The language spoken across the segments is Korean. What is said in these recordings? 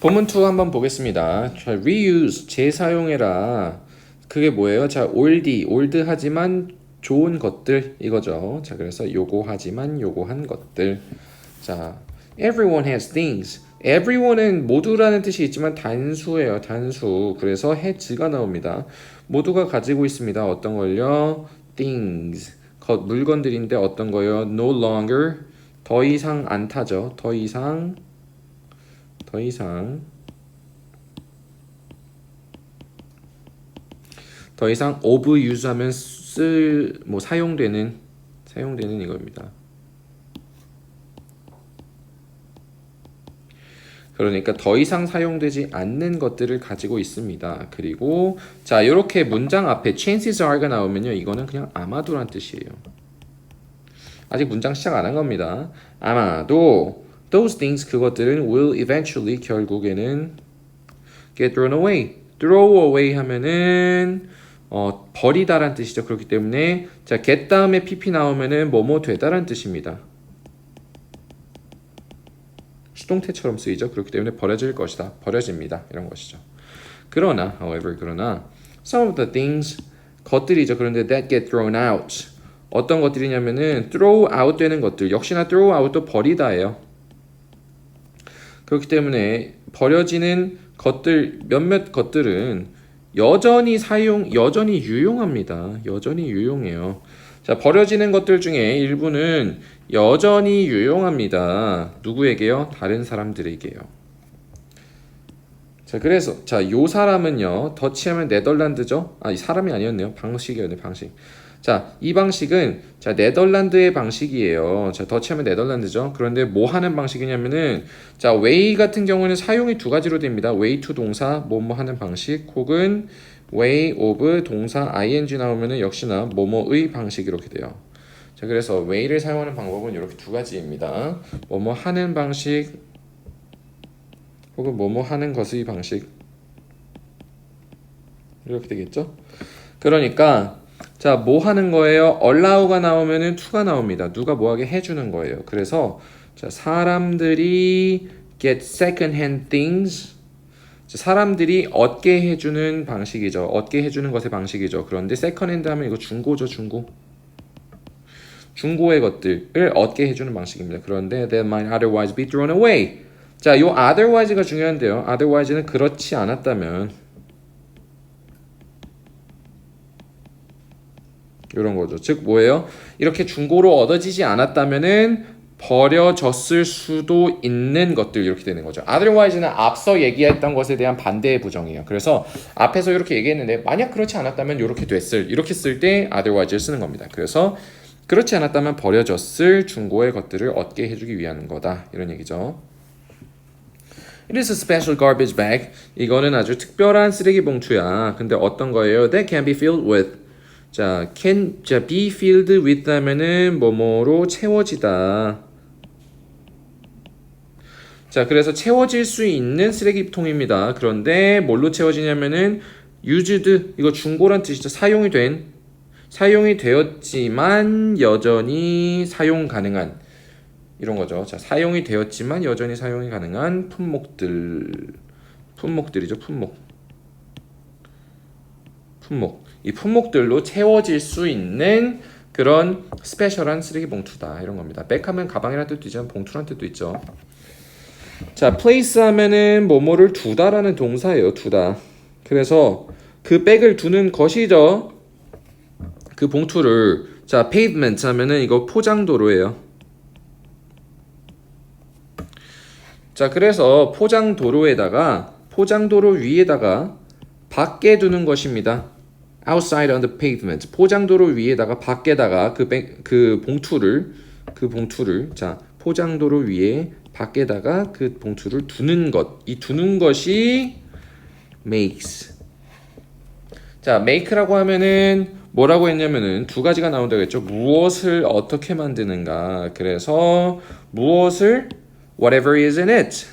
본문 2 한번 보겠습니다. 자, reuse 재사용해라. 그게 뭐예요? 자, 올디 올드 하지만 좋은 것들 이거죠. 자, 그래서 요구하지만 요구한 것들. 자, everyone has things. everyone은 모두라는 뜻이 있지만 단수예요. 단수. 그래서 has가 나옵니다. 모두가 가지고 있습니다. 어떤 걸요? things. 것 물건들인데 어떤 거요? no longer. 더 이상 안 타죠. 더 이상 더 이상 더 이상 of use하면 쓸 뭐 사용되는 사용되는 이겁니다. 그러니까 더 이상 사용되지 않는 것들을 가지고 있습니다. 그리고 자 이렇게 문장 앞에 chances are가 나오면요 이거는 그냥 아마도란 뜻이에요. 아직 문장 시작 안 한 겁니다. 아마도 those things 그것들은 will eventually 결국에는 get thrown away. throw away 하면은 어, 버리다란 뜻이죠. 그렇기 때문에 자 get 다음에 pp 나오면은 뭐뭐 되다란 뜻입니다. 수동태처럼 쓰이죠. 그렇기 때문에 버려질 것이다. 버려집니다. 이런 것이죠. 그러나 however 그러나 some of the things 것들이죠. 그런데 that get thrown out 어떤 것들이냐면은 throw out 되는 것들 역시나 throw out도 버리다예요. 그렇기 때문에 버려지는 것들 몇몇 것들은 여전히 사용 여전히 유용합니다. 여전히 유용해요. 자, 버려지는 것들 중에 일부는 여전히 유용합니다. 누구에게요? 다른 사람들에게요. 자, 그래서 자, 요 사람은요. 더치하면 네덜란드죠? 아, 이 사람이 아니었네요. 방식이었네, 방식. 자, 이 방식은 자, 네덜란드의 방식이에요. 자, 더치하면 네덜란드죠. 그런데 뭐 하는 방식이냐면은 자, way 같은 경우는 사용이 두 가지로 됩니다. way to 동사 뭐뭐 하는 방식 혹은 way of 동사 ing 나오면은 역시나 뭐뭐의 방식 이렇게 돼요. 자, 그래서 way를 사용하는 방법은 이렇게 두 가지입니다. 뭐뭐 하는 방식 혹은 뭐뭐 하는 것의 방식 이렇게 되겠죠? 그러니까 자, 뭐 하는 거예요? allow가 나오면은 to가 나옵니다. 누가 뭐하게 해주는 거예요. 그래서 자, 사람들이 get second hand things. 자, 사람들이 얻게 해주는 방식이죠. 얻게 해주는 것의 방식이죠. 그런데 second hand 하면 이거 중고죠, 중고. 중고의 것들을 얻게 해주는 방식입니다. 그런데 that might otherwise be thrown away. 자, 요 otherwise가 중요한데요. otherwise는 그렇지 않았다면 이런 거죠. 즉 뭐예요? 이렇게 중고로 얻어지지 않았다면은 버려졌을 수도 있는 것들 이렇게 되는 거죠. otherwise는 앞서 얘기했던 것에 대한 반대의 부정이에요. 그래서 앞에서 이렇게 얘기했는데 만약 그렇지 않았다면 이렇게 됐을 이렇게 쓸 때 otherwise를 쓰는 겁니다. 그래서 그렇지 않았다면 버려졌을 중고의 것들을 얻게 해주기 위한 거다 이런 얘기죠. It is a special garbage bag. 이거는 아주 특별한 쓰레기 봉투야. 근데 어떤 거예요? That can be filled with 자, can 자 be filled with 하면은 뭐뭐로 채워지다. 자, 그래서 채워질 수 있는 쓰레기통입니다. 그런데 뭘로 채워지냐면은 used 이거 중고란 뜻이죠. 사용이 된 사용이 되었지만 여전히 사용 가능한 이런 거죠. 자, 사용이 되었지만 여전히 사용이 가능한 품목들 품목들이죠. 품목. 품목. 이 품목들로 채워질 수 있는 그런 스페셜한 쓰레기 봉투다 이런 겁니다. 백하면 가방이라는 뜻도 있지만 봉투라는 뜻도 있죠. 자, place 하면은 뭐뭐를 두다라는 동사예요. 두다. 그래서 그 백을 두는 것이죠. 그 봉투를 자, pavement 하면은 이거 포장도로예요. 자, 그래서 포장도로에다가 포장도로 위에다가 밖에 두는 것입니다. Outside on the pavement. 포장도로 위에다가 밖에다가 그, 백, 그 봉투를 그 봉투를 자 포장도로 위에 밖에다가 그 봉투를 두는 것. 이 두는 것이 makes. 자 make라고 하면은 뭐라고 했냐면은 두 가지가 나온다고 했죠. 무엇을 어떻게 만드는가. 그래서 무엇을 whatever is in it.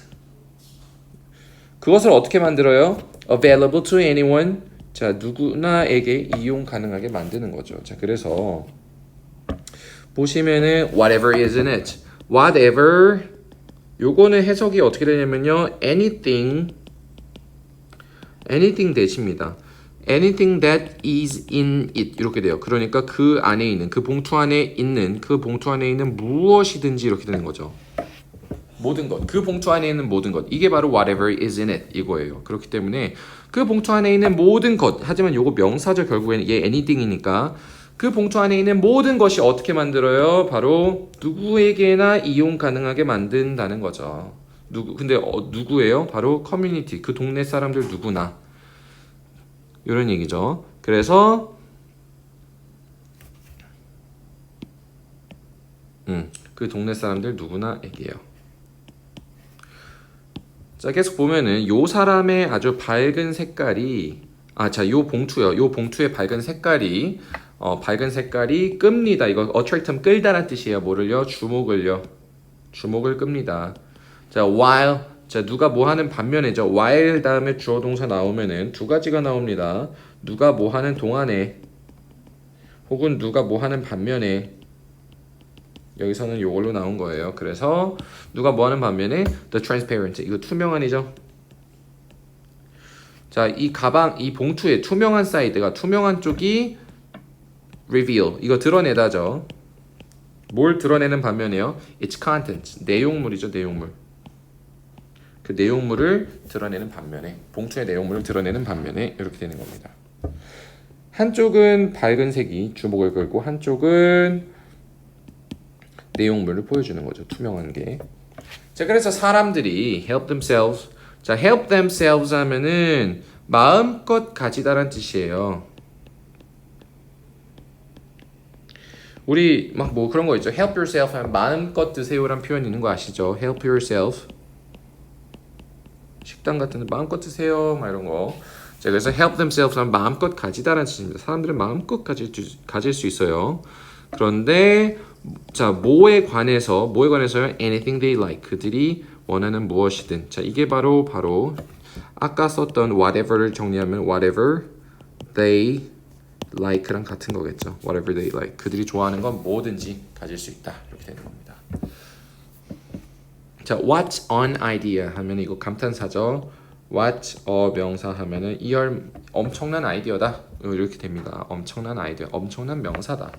그것을 어떻게 만들어요? available to anyone. 자, 누구나에게 이용 가능하게 만드는 거죠. 자, 그래서 보시면은 whatever is in it. whatever 요거는 해석이 어떻게 되냐면요. anything anything that입니다. anything that is in it 이렇게 돼요. 그러니까 그 안에 있는 그 봉투 안에 있는 그 봉투 안에 있는 무엇이든지 이렇게 되는 거죠. 모든 것. 그 봉투 안에 있는 모든 것. 이게 바로 whatever is in it 이거예요. 그렇기 때문에 그 봉투 안에 있는 모든 것. 하지만 요거 명사죠. 결국에는 얘 anything이니까 그 봉투 안에 있는 모든 것이 어떻게 만들어요? 바로 누구에게나 이용 가능하게 만든다는 거죠. 누구 근데 어, 누구예요? 바로 커뮤니티. 그 동네 사람들 누구나. 이런 얘기죠. 그래서 음, 그 동네 사람들 누구나에게요. 자, 계속 보면은 요 사람의 아주 밝은 색깔이 아, 자, 요 봉투요. 요 봉투의 밝은 색깔이 어, 밝은 색깔이 끕니다. 이거 attract하면 끌다란 뜻이에요. 뭐를요? 주목을요. 주목을 끕니다. 자, while 자, 누가 뭐 하는 반면에죠. while 다음에 주어 동사 나오면은 두 가지가 나옵니다. 누가 뭐 하는 동안에 혹은 누가 뭐 하는 반면에 여기서는 요걸로 나온 거예요. 그래서 누가 뭐 하는 반면에 the transparent 이거 투명한이죠. 자, 이 가방 이 봉투의 투명한 사이드가 투명한 쪽이 reveal 이거 드러내다죠. 뭘 드러내는 반면에요? its content 내용물이죠, 내용물. 그 내용물을 드러내는 반면에 봉투의 내용물을 드러내는 반면에 이렇게 되는 겁니다. 한쪽은 밝은 색이 주목을 끌고 한쪽은 내용물을 보여주는 거죠. 투명한 게. 자, 그래서 사람들이 help themselves. 자, help themselves 하면은 마음껏 가지다란 뜻이에요. 우리 막 뭐 그런 거 있죠. help yourself 하면 마음껏 드세요란 표현 있는 거 아시죠? help yourself. 식당 같은 데 마음껏 드세요. 막 이런 거. 자, 그래서 help themselves 하면 마음껏 가지다라는 뜻입니다. 사람들은 마음껏 가질, 수- 가질 수 있어요. 그런데 자, 뭐에 관해서 뭐에 관해서요? anything they like. 그들이 원하는 무엇이든. 자, 이게 바로 바로 아까 썼던 whatever를 정리하면 whatever they like랑 같은 거겠죠. whatever they like. 그들이 좋아하는 건 뭐든지 가질 수 있다. 이렇게 되는 겁니다. 자, what's an idea 하면 이거 감탄사죠. what a 명사 하면은 이열 엄청난 아이디어다. 이렇게 됩니다. 엄청난 아이디어, 엄청난 명사다.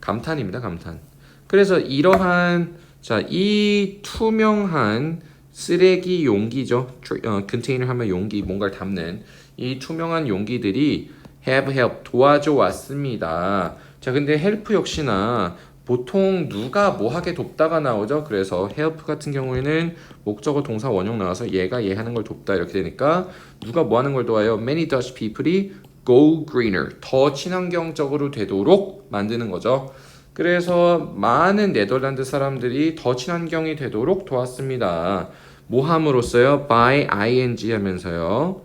감탄입니다, 감탄. 그래서 이러한 자, 이 투명한 쓰레기 용기죠. 어, 컨테이너 하면 용기, 뭔가를 담는 이 투명한 용기들이 have help 도와줘 왔습니다. 자, 근데 help 역시나 보통 누가 뭐 하게 돕다가 나오죠. 그래서 help 같은 경우에는 목적어 동사 원형 나와서 얘가 얘 하는 걸 돕다 이렇게 되니까 누가 뭐 하는 걸 도와요? Many Dutch people이 go greener 더 친환경적으로 되도록 만드는 거죠. 그래서 많은 네덜란드 사람들이 더 친환경이 되도록 도왔습니다. 뭐 함으로써요? by ing 하면서요.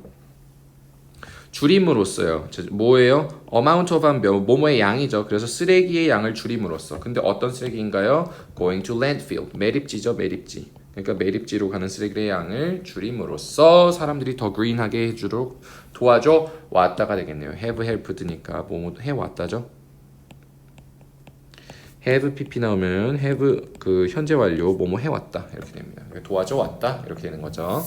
줄임으로써요. 자, 뭐예요? amount of 한 몇- 뭐뭐의 양이죠. 그래서 쓰레기의 양을 줄임으로써. 근데 어떤 쓰레기인가요? going to landfill. 매립지죠, 매립지. 그러니까 매립지로 가는 쓰레기의 양을 줄임으로써 사람들이 더 그린하게 해주도록 도와줘 왔다가 되겠네요. have helped니까 뭐뭐 해 왔다죠. have pp 나오면 have 그 현재 완료 뭐뭐 해 왔다 이렇게 됩니다. 도와줘 왔다 이렇게 되는 거죠.